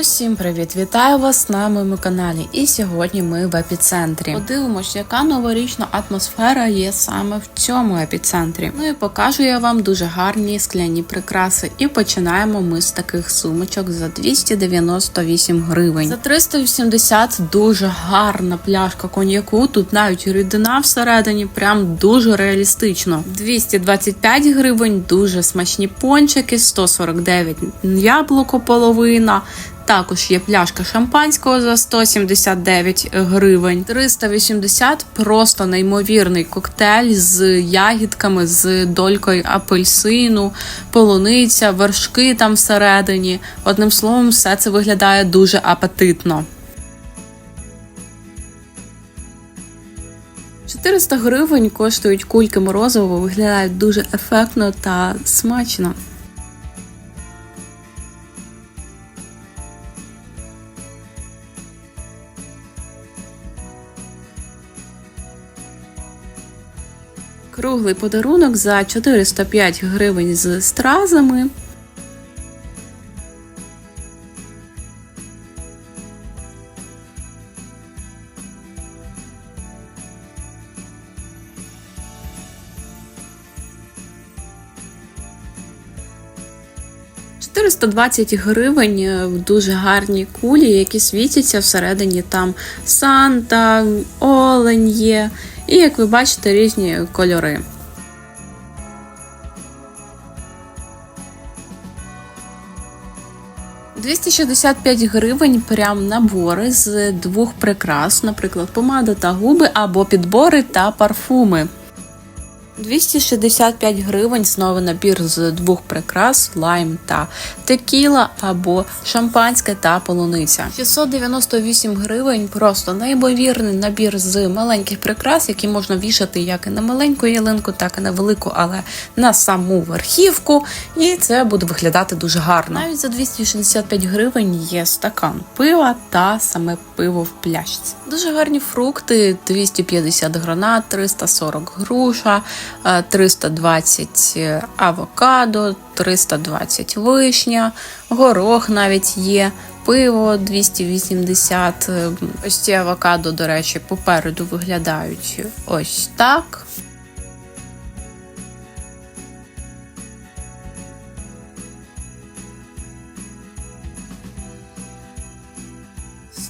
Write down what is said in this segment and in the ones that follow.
Усім привіт! Вітаю вас на моєму каналі. І сьогодні ми в епіцентрі. Подивимось, яка новорічна атмосфера є саме в цьому епіцентрі. Ну і покажу я вам дуже гарні скляні прикраси. І починаємо ми з таких сумочок за 298 гривень. За 380 дуже гарна пляшка коньяку. Тут навіть рідина всередині, прям дуже реалістично. 225 гривень, дуже смачні пончики, 149 яблуко половина. Також є пляшка шампанського за 179 гривень. 380 просто неймовірний коктейль з ягідками, з долькою апельсину, полуниця, вершки там всередині. Одним словом, все це виглядає дуже апетитно. 400 гривень коштують кульки морозиво, виглядають дуже ефектно та смачно. Круглий подарунок за 405 гривень з стразами. – 420 гривень е, в дуже гарні кулі, які світяться всередині там Санта, Олень є. І, як ви бачите, різні кольори. «265 гривень прям набори з двох прикрас, наприклад, помада та губи або підбори та парфуми. 265 гривень знову набір з двох прикрас, лайм та текіла або шампанське та полуниця. 698 гривень просто неймовірний набір з маленьких прикрас, які можна вішати як і на маленьку ялинку, так і на велику, але на саму верхівку. І це буде виглядати дуже гарно. Навіть за 265 гривень є стакан пива та саме пиво в пляшці. Дуже гарні фрукти: 250 гранат, 340 груша. 320 авокадо, 320 вишня, горох навіть є, пиво 280. Ось ці авокадо, до речі, попереду виглядають ось так. –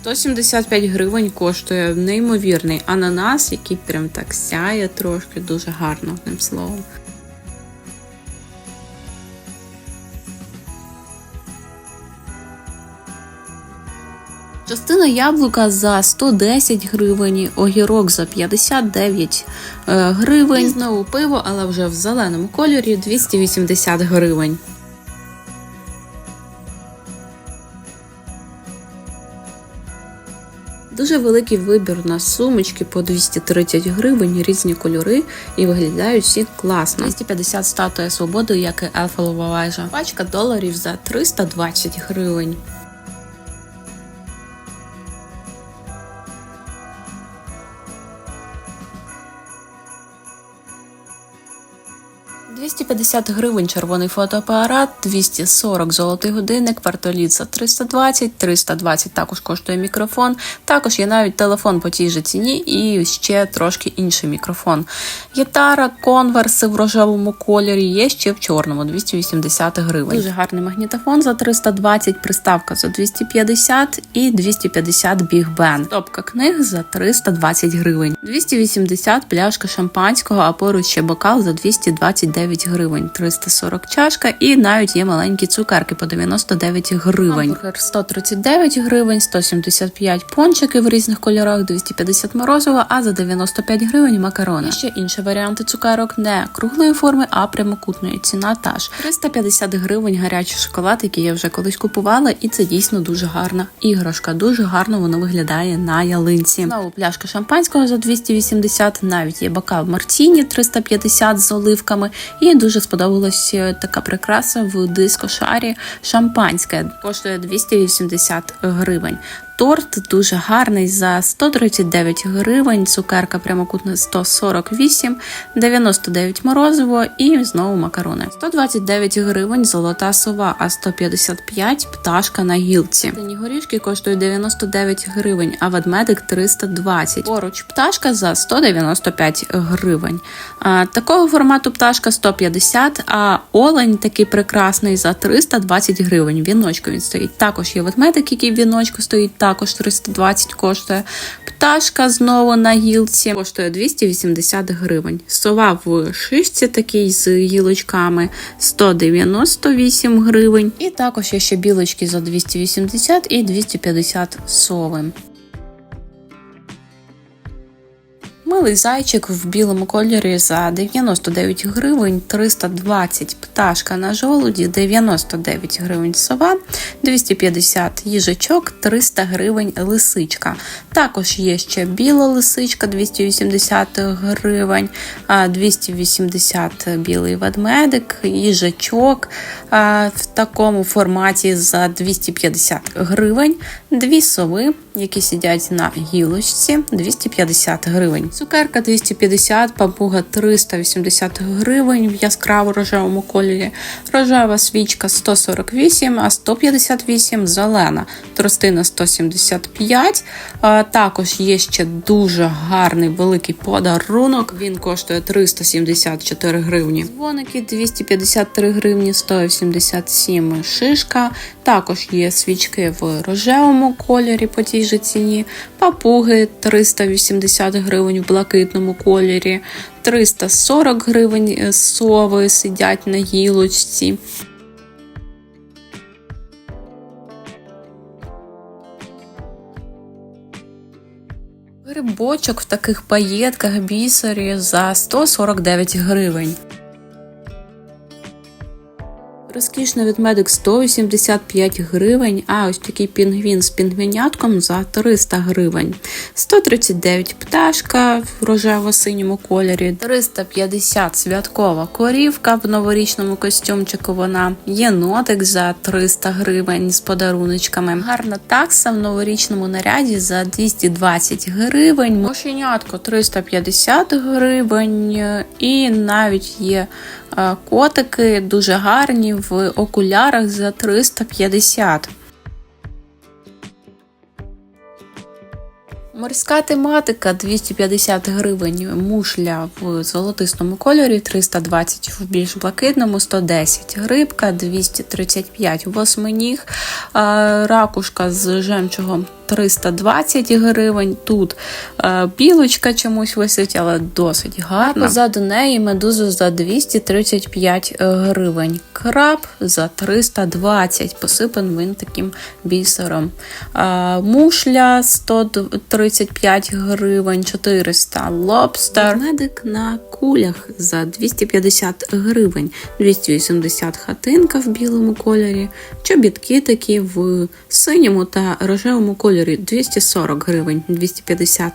175 гривень коштує неймовірний ананас, який прям так сяє трошки, дуже гарно, одним словом. Частина яблука за 110 гривень, огірок за 59 е, гривень. І знову пиво, але вже в зеленому кольорі 280 гривень. Дуже великий вибір на сумочки по 230 гривень, різні кольори і виглядають всі класно. 250 статуя свободи, як і Ельфа вежа. Пачка доларів за 320 гривень. – 250 гривень червоний фотоапарат, 240 золотий годинник, квартоліт за 320, 320 також коштує мікрофон. Також є навіть телефон по тій же ціні і ще трошки інший мікрофон. Гітара, конверси в рожевому кольорі, є ще в чорному 280 гривень. Дуже гарний магнітофон за 320, приставка за 250 і 250 Big Ben. Топка книг за 320 гривень. 280 пляшка шампанського, а поруч ще бокал за 229 гривень, 340 чашка і навіть є маленькі цукерки по 99 гривень. Хамбургер 139 гривень, 175 пончики в різних кольорах, 250 морозива, а за 95 гривень макарони. І ще інші варіанти цукерок не круглої форми, а прямокутної. Ціна та ж 350 гривень гарячий шоколад, який я вже колись купувала, і це дійсно дуже гарна іграшка. Дуже гарно воно виглядає на ялинці. Знову пляшка шампанського за 280, навіть є бокал Мартіні 350 з оливками. І дуже сподобалась така прикраса в дискошарі шампанське. Коштує 280 гривень. Торт дуже гарний за 139 гривень, цукерка прямокутна 148, 99 морозиво і знову макарони. 129 гривень золота сова, а 155 пташка на гілці. Сині горішки коштують 99 гривень, а ведмедик 320. Поруч пташка за 195 гривень. А, такого формату пташка 150, а олень такий прекрасний за 320 гривень. Віночку він стоїть. Також є ведмедик, який в віночку стоїть, також 320 коштує. Пташка знову на гілці коштує 280 гривень. Сова в шишці такий з гілочками 198 гривень. І також є ще білочки за 280 і 250 сови. Милий зайчик в білому кольорі за 99 гривень, 320 пташка на жолуді, 99 гривень сова, 250 їжачок, 300 гривень лисичка. Також є ще біла лисичка, 280 гривень, 280 білий ведмедик, їжачок в такому форматі за 250 гривень, дві сови, які сидять на гілочці, 250 гривень. Цукерка 250, папуга 380 гривень в яскраво рожевому кольорі. Рожева свічка 148, а 158 зелена. Тростина 175. Також є ще дуже гарний великий подарунок. Він коштує 374 гривні. Дзвоники 253 гривні, 187 шишка. Також є свічки в рожевому кольорі по тій же ціні. Папуги 380 гривень в блакитному кольорі, 340 гривень е, сови сидять на гілочці. Грибочок в таких паєтках бісері за 149 гривень. Розкішний ведмедик 185 гривень, а ось такий пінгвін з пінгвінятком за 300 гривень. 139 пташка в рожево-синьому кольорі, 350 святкова корівка в новорічному костюмчику. Вона єнотик за 300 гривень з подаруночками. Гарна такса в новорічному наряді за 220 гривень. Мошенятко 350 гривень, і навіть є е, котики дуже гарні в окулярах за 350. Морська тематика 250 гривень, мушля в золотистому кольорі, 320 в більш блакитному, 110 грибка, 235 восьминіг, ракушка з жемчугом 320 гривень. Тут е, білочка чомусь висить, але досить гарна. Позаду неї медуза за 235 гривень. Краб за 320, посипаний він таким бісером. Е, мушля 135 гривень, 400 лобстер. Медик на кулях за 250 гривень, 280 хатинка в білому кольорі, чобітки такі в синьому та рожевому кольорі 240 гривень, 250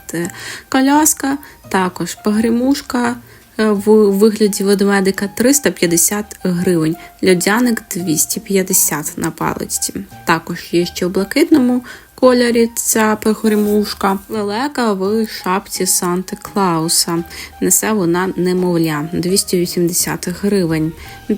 коляска, також погремушка е, в вигляді ведмедика 350 гривень, льодяник 250 на паличці. Також є ще в блакитному кольорі ця погремушка. Лелека в шапці Санта Клауса. Несе вона немовля 280 гривень.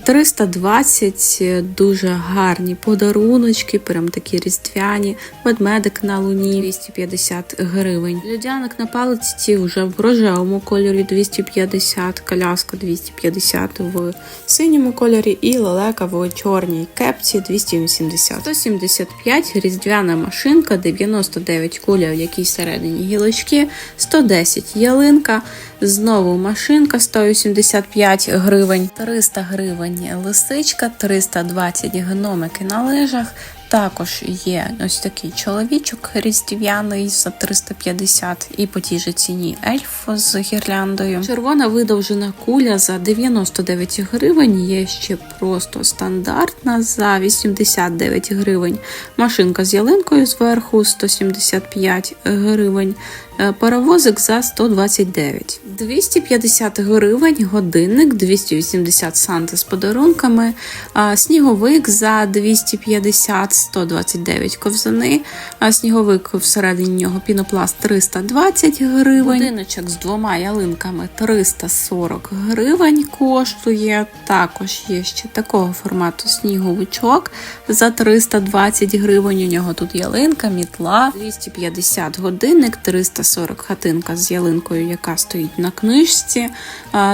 320 дуже гарні подаруночки, прям такі різдвяні. Ведмедик на луні 250 гривень. Людяник на паличці вже в рожевому кольорі 250, коляска 250 в синьому кольорі і лелека в чорній кепці 280. 175 різдвяна машинка, 99 куля, в якійсь середині гілочки, 110 ялинка, знову машинка 185 гривень, 300 гривень лисичка, 320 гномики на лижах. Також є ось такий чоловічок різдвяний за 350 і по тій же ціні ельф з гірляндою. Червона видовжена куля за 99 гривень. Є ще просто стандартна за 89 гривень. Машинка з ялинкою зверху 175 гривень. Е, Паровозик за 129. 250 гривень, годинник, 280 санта з подарунками, сніговик за 250, 129 ковзани, а сніговик всередині нього пінопласт 320 гривень. Будиночок з двома ялинками 340 гривень коштує. Також є ще такого формату сніговичок за 320 гривень. У нього тут ялинка, мітла, 250 годинник, 340 хатинка з ялинкою, яка стоїть на книжці.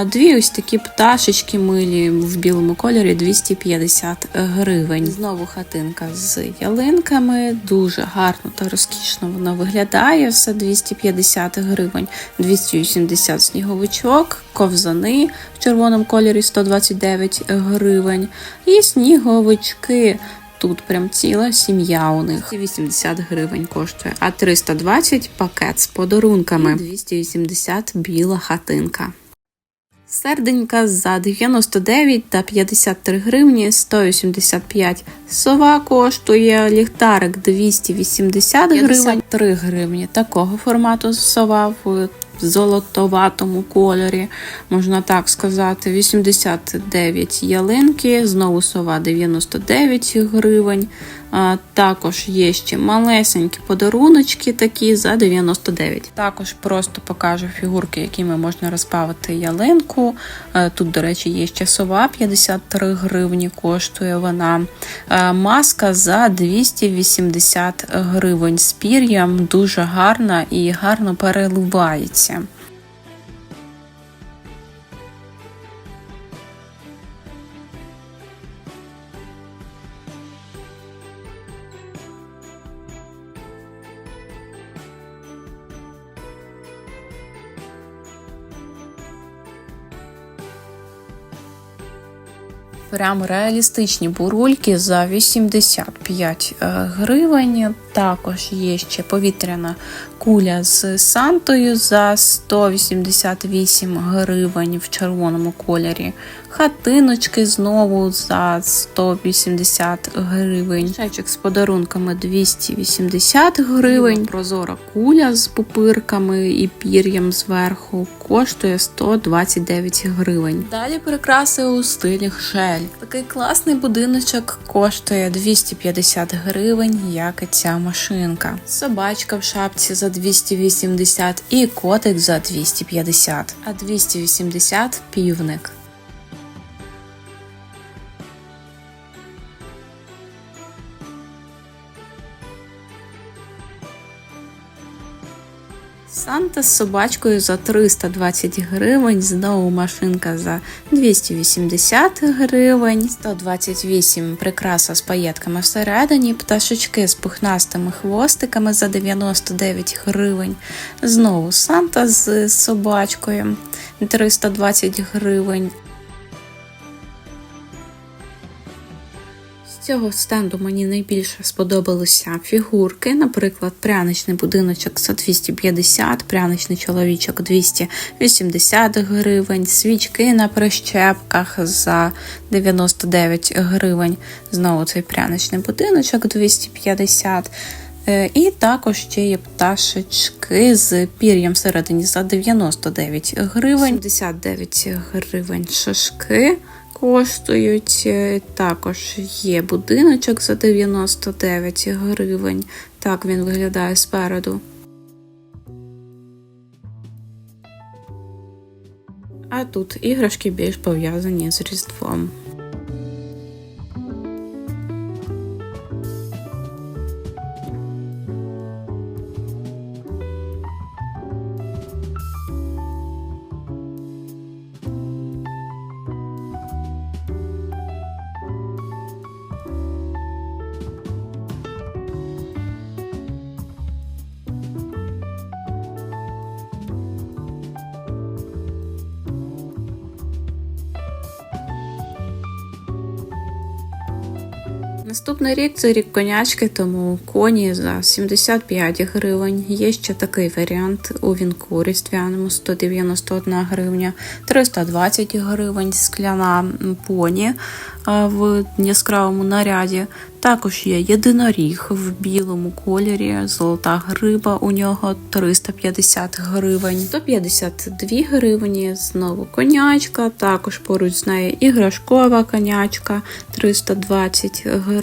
Дві ось такі пташечки милі в білому кольорі 250 гривень. Знову хатинка з ялинками. Дуже гарно та розкішно вона виглядає. Все 250 гривень, 280 сніговичок, ковзани в червоному кольорі 129 гривень. І сніговички. Тут прям ціла сім'я у них. 80 гривень коштує, а 320 пакет з подарунками. 280 біла хатинка. Серденька за 99 та 53 гривні, 185 сова коштує, ліхтарик 280 гривень, 53 гривні такого формату сова в золотоватому кольорі, можна так сказати, 89 ялинки, знову сова 99 гривень. Також є ще малесенькі подаруночки такі за 99. Також просто покажу фігурки, якими можна розбавити ялинку. Е, Тут, до речі, є ще сова 53 гривні, коштує вона. Е, Маска за 280 гривень з пір'ям, дуже гарна і гарно переливається. Прям реалістичні бурульки за 85 е, гривень. Також є ще повітряна куля з Сантою за 188 гривень в червоному кольорі. Хатиночки знову за 180 гривень. Мішечок з подарунками 280 гривень. Прозора куля з пупирками і пір'ям зверху коштує 129 гривень. Далі прикраси у стилі шель. Такий класний будиночок коштує 250 гривень, як і ця машинка. Собачка в шапці за 280 і котик за 250, а 280 півник. Санта з собачкою за 320 гривень, знову машинка за 280 гривень, 128 прикраса з паєтками всередині, пташечки з пухнастими хвостиками за 99 гривень. Знову Санта з собачкою 320 гривень. Цього стенду мені найбільше сподобалися фігурки, наприклад, пряничний будиночок за 250, пряничний чоловічок 280 гривень, свічки на прищепках за 99 гривень. Знову цей пряничний будиночок 250. Е, І також ще є пташечки з пір'ям всередині за 99 гривень, 79 гривень шашки коштують. Е, Також є будиночок за 99 гривень. Так він виглядає спереду. А тут іграшки більш пов'язані з Різдвом. Наступний рік це рік конячки, тому коні за 75 гривень. Є ще такий варіант у вінку різдвяному 191 гривня, 320 гривень скляна поні в яскравому наряді. Також є єдиноріг в білому кольорі, золота гриба у нього 350 гривень, 152 гривні, знову конячка, також поруч з нею іграшкова конячка 320 гривень.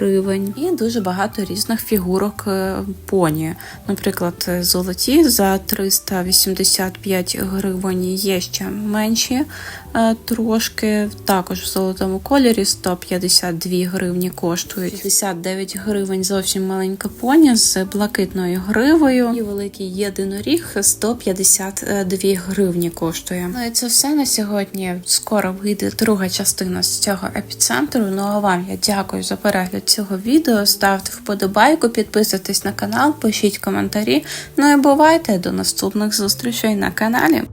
І дуже багато різних фігурок е, поні. Наприклад, е, золоті за 385 гривень є ще менші трошки, також в золотому кольорі 152 гривні коштують. 59 гривень зовсім маленька поні з блакитною гривою. І великий єдиноріг 152 гривні коштує. Ну і це все на сьогодні. Скоро вийде друга частина з цього епіцентру. Ну а вам я дякую за перегляд цього відео. Ставте вподобайку, підписуйтесь на канал, пишіть коментарі. Ну і бувайте до наступних зустрічей на каналі.